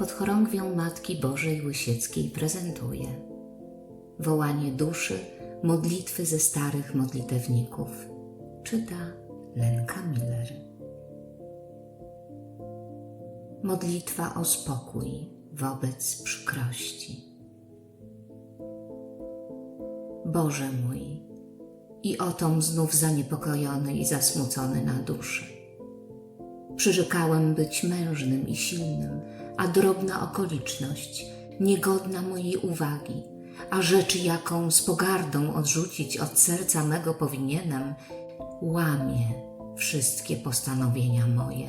pod chorągwią Matki Bożej Łysieckiej prezentuje Wołanie duszy, modlitwy ze starych modlitewników. Czyta Lenka Miller. Modlitwa o spokój wobec przykrości. Boże mój, i otom znów zaniepokojony i zasmucony na duszy. Przyrzekałem być mężnym i silnym, a drobna okoliczność, niegodna mojej uwagi, a rzecz, jaką z pogardą odrzucić od serca mego powinienem, łamie wszystkie postanowienia moje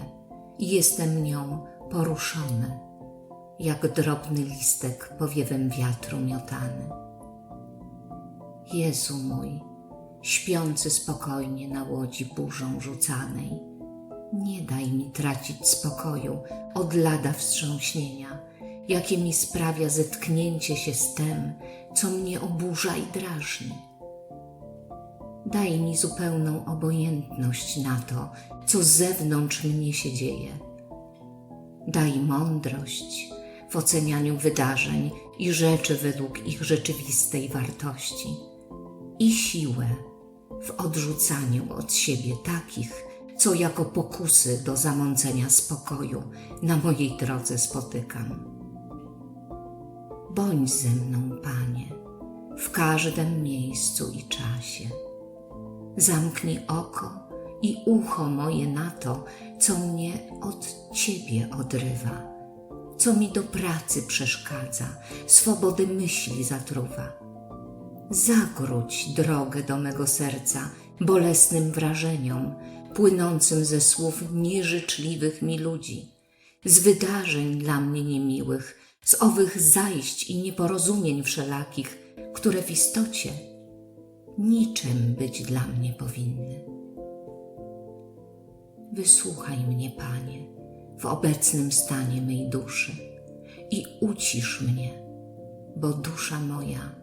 i jestem nią poruszony, jak drobny listek powiewem wiatru miotany. Jezu mój, śpiący spokojnie na łodzi burzą rzucanej, nie daj mi tracić spokoju od lada wstrząśnienia, jakie mi sprawia zetknięcie się z tem, co mnie oburza i drażni. Daj mi zupełną obojętność na to, co z zewnątrz mnie się dzieje. Daj mądrość w ocenianiu wydarzeń i rzeczy według ich rzeczywistej wartości i siłę w odrzucaniu od siebie takich, co jako pokusy do zamącenia spokoju na mojej drodze spotykam. Bądź ze mną, Panie, w każdym miejscu i czasie. Zamknij oko i ucho moje na to, co mnie od Ciebie odrywa, co mi do pracy przeszkadza, swobody myśli zatruwa. Zagródź drogę do mego serca bolesnym wrażeniom, płynącym ze słów nieżyczliwych mi ludzi, z wydarzeń dla mnie niemiłych, z owych zajść i nieporozumień wszelakich, które w istocie niczym być dla mnie powinny. Wysłuchaj mnie, Panie, w obecnym stanie mej duszy i ucisz mnie, bo dusza moja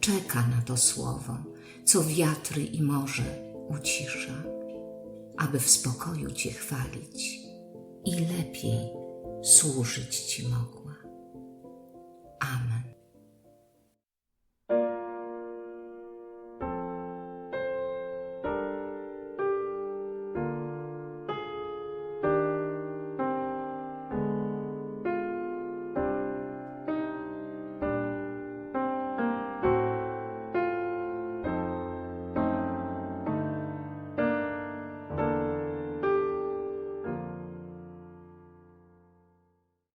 czeka na to słowo, co wiatry i morze ucisza, aby w spokoju Cię chwalić i lepiej służyć Ci mogła.